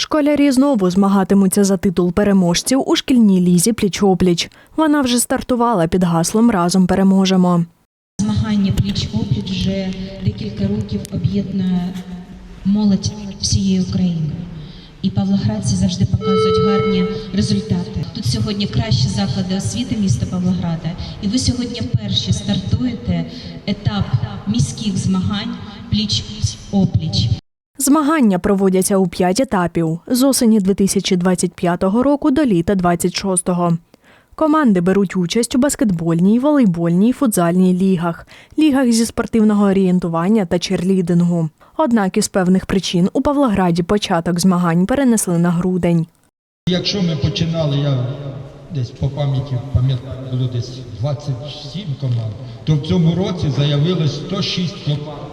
Школярі знову змагатимуться за титул переможців у шкільній лізі пліч-опліч. Вона вже стартувала під гаслом Разом переможемо. Змагання пліч-опліч вже декілька років об'єднує молодь всієї України. І павлоградці завжди показують гарні результати. Тут сьогодні кращі заклади освіти міста Павлограда. І ви сьогодні перші стартуєте етап міських змагань пліч-опліч. Змагання проводяться у п'ять етапів з осені 2025 року до літа 26-го. Команди беруть участь у баскетбольній, волейбольній, футзальній лігах, лігах зі спортивного орієнтування та черлідингу. Однак із певних причин у Павлограді початок змагань перенесли на грудень. Якщо ми починали, я десь по пам'яті пам'ятаю, було десь 27 команд, то в цьому році заявилось 106 команд.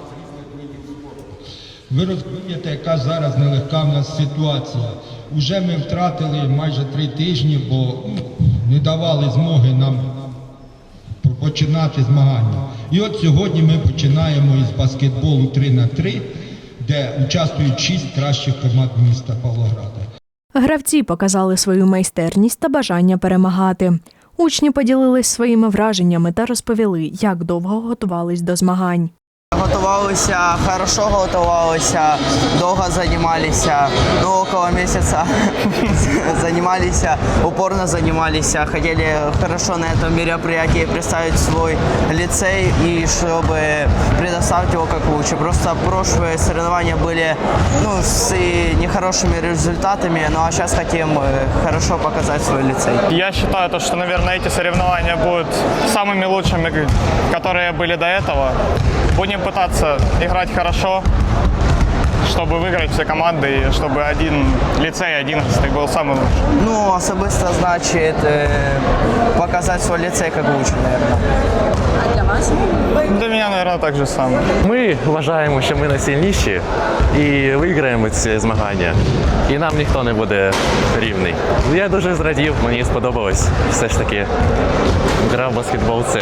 Ви розумієте, яка зараз нелегка в нас ситуація. Уже ми втратили майже три тижні, бо ну, не давали змоги нам починати змагання. І от сьогодні ми починаємо із баскетболу 3 на 3 де участвують 6 кращих команд міста Павлограда. Гравці показали свою майстерність та бажання перемагати. Учні поділились своїми враженнями та розповіли, як довго готувались до змагань. Готувалися, хорошо готувалися, довго займалися, ну около місяця займалися, упорно займалися, хотіли хорошо на цьому мероприятии представити свій ліцей і щоб предоставити його як лучше. Просто прошлые соревнования були ну, з э, нехорошими результатами, ну а зараз хочемо э, хорошо показати свій ліцей. Я вважаю, що, наверное ці соревнования будуть самыми лучшими, які були до этого. Будем пытаться играть хорошо, чтобы выиграть все команды, и чтобы один лицей 11 был самый лучший. Ну, особисто значит э, показать свой лицей как лучше, наверное. Для меня, Наверное, так же самое. Ми вважаємо, що ми найсильніші і виграємо ці змагання. І нам ніхто не буде рівний. Я дуже зрадів, мені сподобалось. Все ж таки, гра в баскетбол це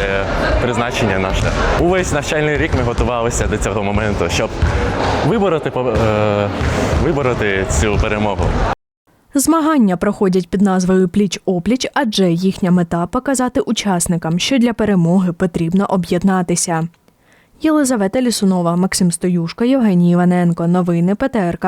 призначення наше. Увесь навчальний рік ми готувалися до цього моменту, щоб вибороти, е, вибороти цю перемогу. Змагання проходять під назвою Пліч-опліч, адже їхня мета показати учасникам, що для перемоги потрібно об'єднатися. Єлизавета Лісунова, Максим Стоюшко, Євгеній Іваненко. Новини ПТРК.